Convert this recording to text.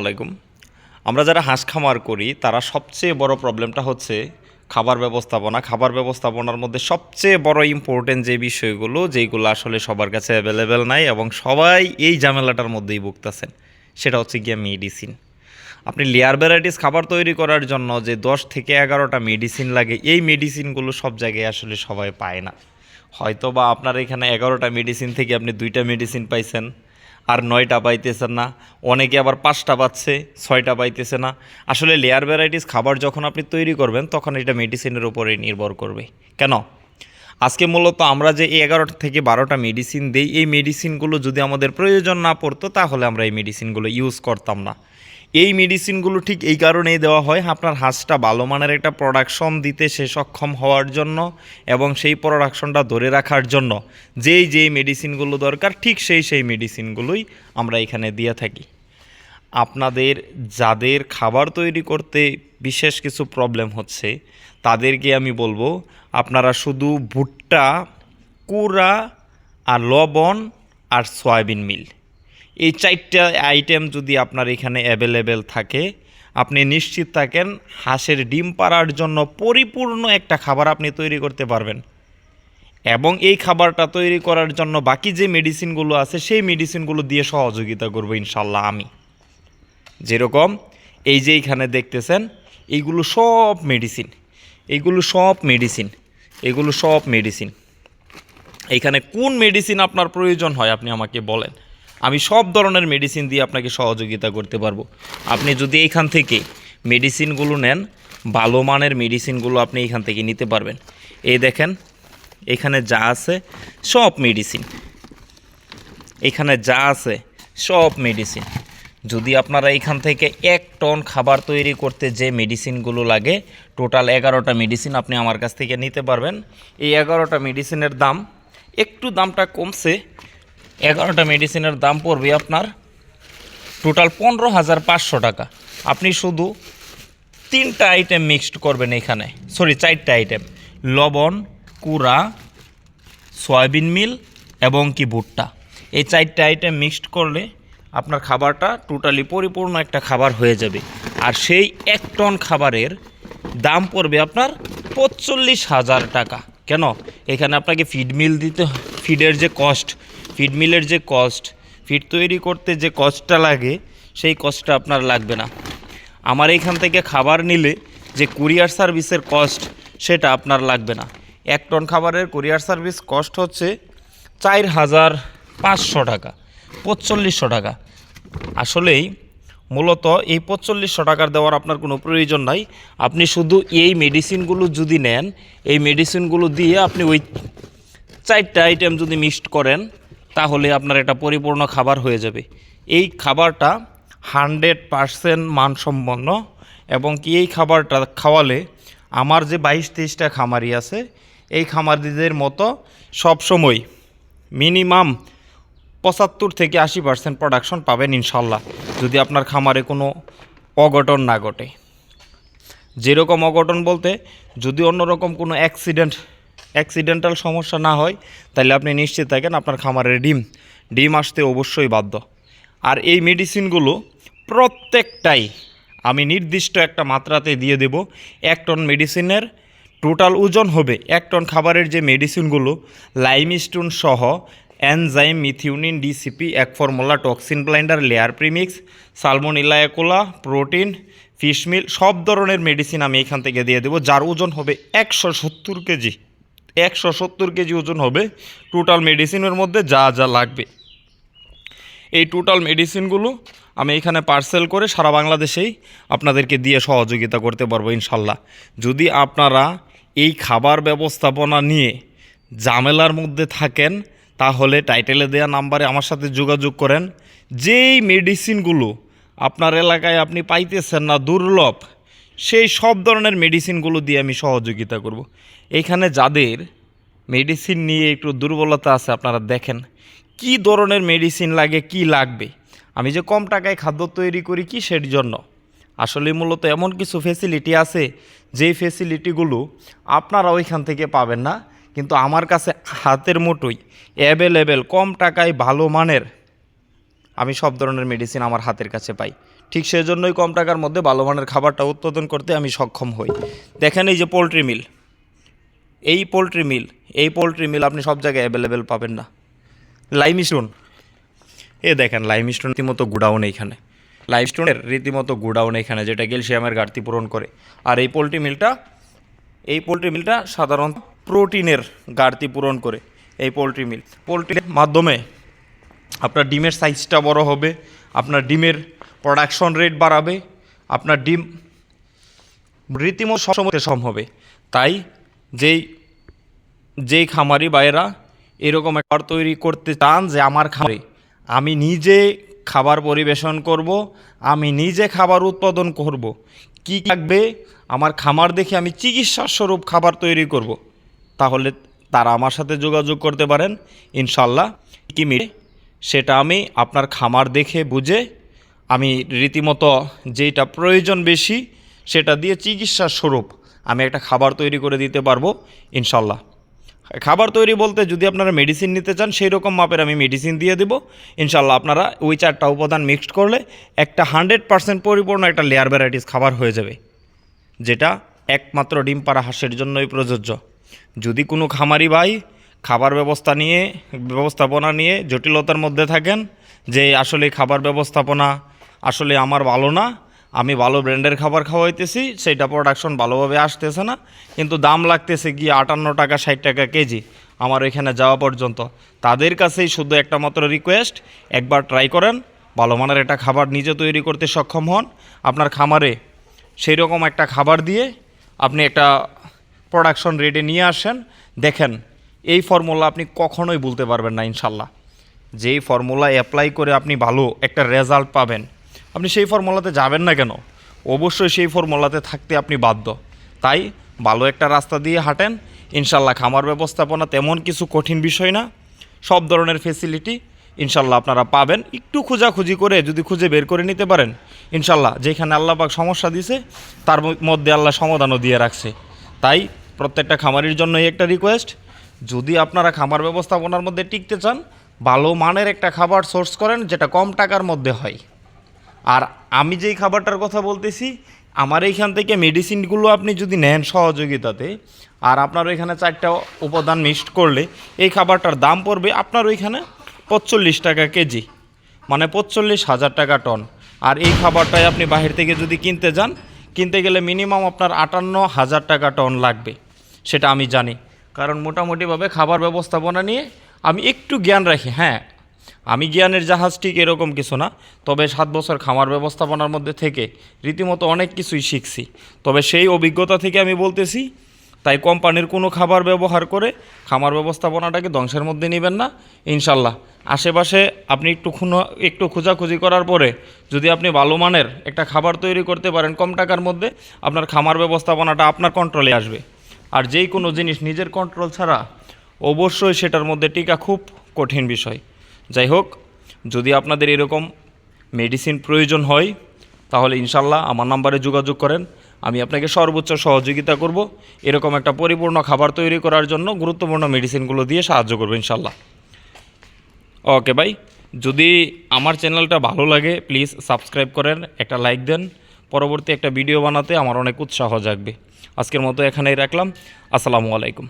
আলাইকুম। আমরা যারা হাঁস খামার করি, তারা সবচেয়ে বড় প্রবলেমটা হচ্ছে খাবার ব্যবস্থাপনা। খাবার ব্যবস্থাপনার মধ্যে সবচেয়ে বড় ইম্পর্টেন্ট যে বিষয়গুলো যেইগুলো আসলে সবার কাছে অ্যাভেলেবেল নাই এবং সবাই এই ঝামেলাটার মধ্যেই ভুগতেছেন, সেটা হচ্ছে গিয়া মেডিসিন আপনি লেয়ার ভ্যারাইটিস খাবার তৈরি করার জন্য যে দশ থেকে এগারোটা মেডিসিন লাগে, এই মেডিসিনগুলো সব জায়গায় আসলে সবাই পায় না। হয়তো বা আপনার এখানে এগারোটা মেডিসিন থেকে আপনি দুইটা মেডিসিন পাইছেন আর নয়টা পাইতেছেন না। অনেকে আবার পাঁচটা পাচ্ছে, ছয়টা পাইতেছে না। আসলে লেয়ার ভ্যারাইটিস খাবার যখন আপনি তৈরি করবেন, তখন এটা মেডিসিনের উপরে নির্ভর করবে। কেন? আজকে মূলত আমরা যে এগারোটা থেকে বারোটা মেডিসিন দিই, এই মেডিসিনগুলো যদি আমাদের প্রয়োজন না পড়তো, তাহলে আমরা এই মেডিসিনগুলো ইউজ করতাম না। এই মেডিসিনগুলো ঠিক এই কারণেই দেওয়া হয়। আপনার হাঁসটা ভালো মানের একটা প্রোডাকশন দিতে সে সক্ষম হওয়ার জন্য এবং সেই প্রোডাকশনটা ধরে রাখার জন্য যেই যেই মেডিসিনগুলো দরকার, ঠিক সেই সেই মেডিসিনগুলোই আমরা এখানে দিয়ে থাকি। আপনাদের যাদের খাবার তৈরি করতে বিশেষ কিছু প্রবলেম হচ্ছে, তাদেরকে আমি বলব, আপনারা শুধু ভুট্টা, কুড়া আর লবণ আর সয়াবিন মিল। এই চারটা আইটেম যদি আপনার এখানে অ্যাভেলেবেল থাকে, আপনি নিশ্চিত থাকেন হাঁসের ডিম পাড়ার জন্য পরিপূর্ণ একটা খাবার আপনি তৈরি করতে পারবেন। এবং এই খাবারটা তৈরি করার জন্য বাকি যে মেডিসিনগুলো আছে, সেই মেডিসিনগুলো দিয়ে সহযোগিতা করব ইনশাল্লাহ আমি। যেরকম এই যে এইখানে দেখতেছেন এইগুলো সব মেডিসিন এইগুলো সব মেডিসিন এগুলো সব মেডিসিন এইখানে কোন মেডিসিন আপনার প্রয়োজন হয় আপনি আমাকে বলেন। আমি সব ধরনের মেডিসিন দিয়ে আপনাকে সহযোগিতা করতে পারব। আপনি যদি এইখান থেকে মেডিসিনগুলো নেন, ভালো মানের মেডিসিনগুলো আপনি এইখান থেকে নিতে পারবেন। এই দেখেন, এখানে যা আছে, সব মেডিসিন এখানে যা আছে, সব মেডিসিন যদি আপনারা এখান থেকে এক টন খাবার তৈরি করতে যে মেডিসিনগুলো লাগে টোটাল এগারোটা মেডিসিন আপনি আমার কাছ থেকে নিতে পারবেন। এই এগারোটা মেডিসিনের দাম, একটু দামটা কমছে এগারোটা মেডিসিনের দাম পড়বে আপনার টোটাল পনেরো হাজার পাঁচশো টাকা। আপনি শুধু তিনটা আইটেম মিক্সড করবেন এখানে। সরি চারটা আইটেম লবণ, কুড়া, সয়াবিন মিল এবং কি ভুট্টা। এই চারটে আইটেম মিক্সড করলে আপনার খাবারটা টোটালি পরিপূর্ণ একটা খাবার হয়ে যাবে। আর সেই এক টন খাবারের দাম পড়বে আপনার পঁচল্লিশ হাজার টাকা। কেন? এখানে আপনাকে ফিড মিল দিতে ফিডের যে কস্ট ফিড মিলের যে কস্ট, ফিড তৈরি করতে যে কস্টটা লাগে, সেই কস্টটা আপনার লাগবে না। আমার এইখান থেকে খাবার নিলে যে কুরিয়ার সার্ভিসের কস্ট, সেটা আপনার লাগবে না। এক টন খাবারের কুরিয়ার সার্ভিস কস্ট হচ্ছে চার হাজার পাঁচশো টাকা, পঁচল্লিশশো টাকা। আসলেই মূলত এই পঁচল্লিশশো টাকার দেওয়ার আপনার কোনো প্রয়োজন নাই। আপনি শুধু এই মেডিসিনগুলো যদি নেন, এই মেডিসিনগুলো দিয়ে আপনি ওই চারটা আইটেম যদি মিক্সড করেন তাহলে আপনার এটা পরিপূর্ণ খাবার হয়ে যাবে। এই খাবারটা হান্ড্রেড পারসেন্ট মানসম্পন্ন এবং কি এই খাবারটা খাওয়ালে আমার যে বাইশ তেইশটা খামারি আছে, এই খামারিদের মতো সবসময় মিনিমাম পঁচাত্তর থেকে আশি পার্সেন্ট প্রোডাকশন পাবেন ইনশাল্লাহ, যদি আপনার খামারে কোনো অঘটন না ঘটে। যেরকম অঘটন বলতে যদি অন্যরকম কোনো অ্যাক্সিডেন্ট অ্যাক্সিডেন্টাল সমস্যা না হয় তাহলে আপনি নিশ্চিত থাকেন আপনার খামারের ডিম ডিম আসতে অবশ্যই বাধ্য। আর এই মেডিসিনগুলো প্রত্যেকটাই আমি নির্দিষ্ট একটা মাত্রাতে দিয়ে দেব। এক টন মেডিসিনের টোটাল ওজন হবে এক টন খাবারের যে মেডিসিনগুলো, লাইমস্টোন সহ অ্যানজাইম মিথিউনিন, ডিসিপি, এক formula toxin binder, layer premix, salmonella E coli protein fishmeal সব ধরনের মেডিসিন আমি এখান থেকে দিয়ে দেবো, যার ওজন হবে একশো সত্তর কেজি। একশো সত্তর কেজি ওজন হবে টোটাল মেডিসিনের মধ্যে যা যা লাগবে। এই টোটাল মেডিসিনগুলো আমি এখানে পার্সেল করে সারা বাংলাদেশেই আপনাদেরকে দিয়ে সহযোগিতা করতে পারব ইনশাল্লাহ। যদি আপনারা এই খাবার ব্যবস্থাপনা নিয়ে ঝামেলার মধ্যে থাকেন, তাহলে টাইটেলে দেওয়া নাম্বারে আমার সাথে যোগাযোগ করেন। যেই মেডিসিনগুলো আপনার এলাকায় আপনি পাইতেছেন না, দুর্লভ, সেই সব ধরনের মেডিসিনগুলো দিয়ে আমি সহযোগিতা করব। এইখানে যাদের মেডিসিন নিয়ে একটু দুর্বলতা আছে, আপনারা দেখেন। কি ধরনের মেডিসিন লাগে, কি লাগবে? আমি যে কম টাকায় খাদ্য তৈরি করি কি সের জন্য? আসলে মূলত এমন কিছু ফেসিলিটি আছে, যেই ফেসিলিটিগুলো আপনারা ওইখান থেকে পাবেন না, কিন্তু আমার কাছে হাতের মুঠোই অ্যাভেলেবেল কম টাকায় ভালো মানের আমি সব ধরনের মেডিসিন আমার হাতের কাছে পাই। ঠিক সেজন্যই কম টাকার মধ্যে ভালো মানের খাবারটা উৎপাদন করতে আমি সক্ষম হই। দেখেন এই যে পোলট্রি মিল এই পোলট্রি মিল এই পোলট্রি মিল আপনি সব জায়গায় অ্যাভেলেবেল পাবেন না। লাইম স্টোন এ দেখেন লাইম স্টোন রীতিমতো গুডাউন এইখানে। লাইম স্টোনের রীতিমতো গুডাউন এখানে যেটা ক্যালসিয়ামের ঘাটতি পূরণ করে। আর এই পোলট্রি মিলটা এই পোলট্রি মিলটা সাধারণত প্রোটিনের ঘাটতি পূরণ করে, এই পোলট্রি মিল পোলট্রির মাধ্যমে আপনার ডিমের সাইজটা বড় হবে, আপনার ডিমের প্রোডাকশন রেট বাড়াবে, আপনার ডিম রীতিমতো সম হবে। তাই যেই যেই খামারি বাইরা এরকম একটা তৈরি করতে চান যে আমার খামারে, আমি নিজে খাবার পরিবেশন করব, আমি নিজে খাবার উৎপাদন করব, কি লাগবে আমার খামার দেখে আমি চিকিৎসা স্বরূপ খাবার তৈরি করব, তাহলে তারা আমার সাথে যোগাযোগ করতে পারেন ইনশাল্লাহ কি মিলে, সেটা আমি আপনার খামার দেখে বুঝে, আমি রীতিমতো যেটা প্রয়োজন বেশি সেটা দিয়ে চিকিৎসা স্বরূপ আমি একটা খাবার তৈরি করে দিতে পারব ইনশাল্লাহ খাবার তৈরি বলতে যদি আপনারা মেডিসিন নিতে চান সেই রকম মাপের আমি মেডিসিন দিয়ে দেব। ইনশাল্লাহ আপনারা ওই চারটা উপাদান মিক্সড করলে একটা হান্ড্রেড পার্সেন্ট পরিপূর্ণ একটা লেয়ার ভ্যারাইটিস খাবার হয়ে যাবে, যেটা একমাত্র ডিম পাড়া হাঁসের জন্যই প্রযোজ্য। যদি কোনো খামারি ভাই খাবার ব্যবস্থা নিয়ে, ব্যবস্থাপনা নিয়ে জটিলতার মধ্যে থাকেন, যে আসলে খাবার ব্যবস্থাপনা আসলে আমার ভালো না আমি ভালো ব্র্যান্ডের খাবার খাওয়াইতেছি, সেইটা প্রোডাকশন ভালোভাবে আসতেছে না, কিন্তু দাম লাগতেছে গিয়ে আটান্ন টাকা, ষাট টাকা কেজি আমার এখানে যাওয়া পর্যন্ত। তাদের কাছেই শুধু একটা মাত্র রিকোয়েস্ট একবার ট্রাই করেন, ভালো মানের একটা খাবার নিজে তৈরি করতে সক্ষম হন। আপনার খামারে সেই রকম একটা খাবার দিয়ে আপনি একটা প্রোডাকশন রেটে নিয়ে আসেন। দেখেন, এই ফর্মুলা আপনি কখনোই বলতে পারবেন না ইনশাল্লাহ। যেই ফর্মুলা অ্যাপ্লাই করে আপনি ভালো একটা রেজাল্ট পাবেন। আপনি সেই ফর্মুলাতে যাবেন না কেন? অবশ্যই সেই ফর্মুলাতে থাকতে আপনি বাধ্য। তাই ভালো একটা রাস্তা দিয়ে হাঁটেন। ইনশাল্লাহ খামার ব্যবস্থাপনা তেমন কিছু কঠিন বিষয় না। সব ধরনের ফেসিলিটি ইনশাল্লাহ আপনারা পাবেন। একটু খোঁজাখুঁজি করে যদি খুঁজে বের করে নিতে পারেন, ইনশাল্লাহ যেখানে আল্লাহ পাক সমস্যা দিছে, তার মধ্যে আল্লাহ সমাধানও দিয়ে রাখছে। তাই প্রত্যেকটা খামারির জন্যই একটা রিকোয়েস্ট যদি আপনারা খামার ব্যবস্থাপনার মধ্যে টিকতে চান, ভালো মানের একটা খাবার সোর্স করেন, যেটা কম টাকার মধ্যে হয়। আর আমি যেই খাবারটার কথা বলতেছি, আমার এইখান থেকে মেডিসিনগুলো আপনি যদি নেন সহযোগিতাতে, আর আপনার ওইখানে চারটা উপাদান মিক্সড করলে এই খাবারটার দাম পড়বে আপনার ওইখানে পঁচল্লিশ টাকা কেজি মানে পঁচল্লিশ হাজার টাকা টন আর এই খাবারটাই আপনি বাহির থেকে যদি কিনতে যান, কিনতে গেলে মিনিমাম আপনার আটান্ন হাজার টাকা টন লাগবে, সেটা আমি জানি। কারণ মোটামুটিভাবে খাবার ব্যবস্থাপনা নিয়ে আমি একটু জ্ঞান রাখি হ্যাঁ আমি জ্ঞানের জাহাজ ঠিক এরকম কিছু না, তবে সাত বছর খামার ব্যবস্থাপনার মধ্যে থেকে রীতিমতো অনেক কিছুই শিখছি। তবে সেই অভিজ্ঞতা থেকে আমি বলতেছি, তাই কোম্পানির কোনো খাবার ব্যবহার করে খামার ব্যবস্থাপনাটাকে ধ্বংসের মধ্যে নেবেন না। ইনশাল্লাহ, আশেপাশে আপনি একটু খুনো, একটু খোঁজাখুঁজি করার পরে যদি আপনি ভালো মানের একটা খাবার তৈরি করতে পারেন কম টাকার মধ্যে, আপনার খামার ব্যবস্থাপনাটা আপনার কন্ট্রোলে আসবে। আর যেই কোনো জিনিস নিজের কন্ট্রোল ছাড়া অবশ্যই সেটার মধ্যে টিকা খুব কঠিন বিষয়। যাই হোক, যদি আপনাদের এরকম মেডিসিন প্রয়োজন হয়, তাহলে ইনশাল্লাহ আমার নাম্বারে যোগাযোগ করেন। আমি আপনাকে সর্বোচ্চ সহযোগিতা করব। এরকম একটা পরিপূর্ণ খাবার তৈরি করার জন্য গুরুত্বপূর্ণ মেডিসিনগুলো দিয়ে সাহায্য করব ইনশাল্লাহ। ওকে ভাই, যদি আমার চ্যানেলটা ভালো লাগে প্লিজ সাবস্ক্রাইব করেন, একটা লাইক দেন। পরবর্তী একটা ভিডিও বানাতে আমার অনেক উৎসাহ জাগবে। আজকের মতো এখানেই রাখলাম। আসসালামু আলাইকুম।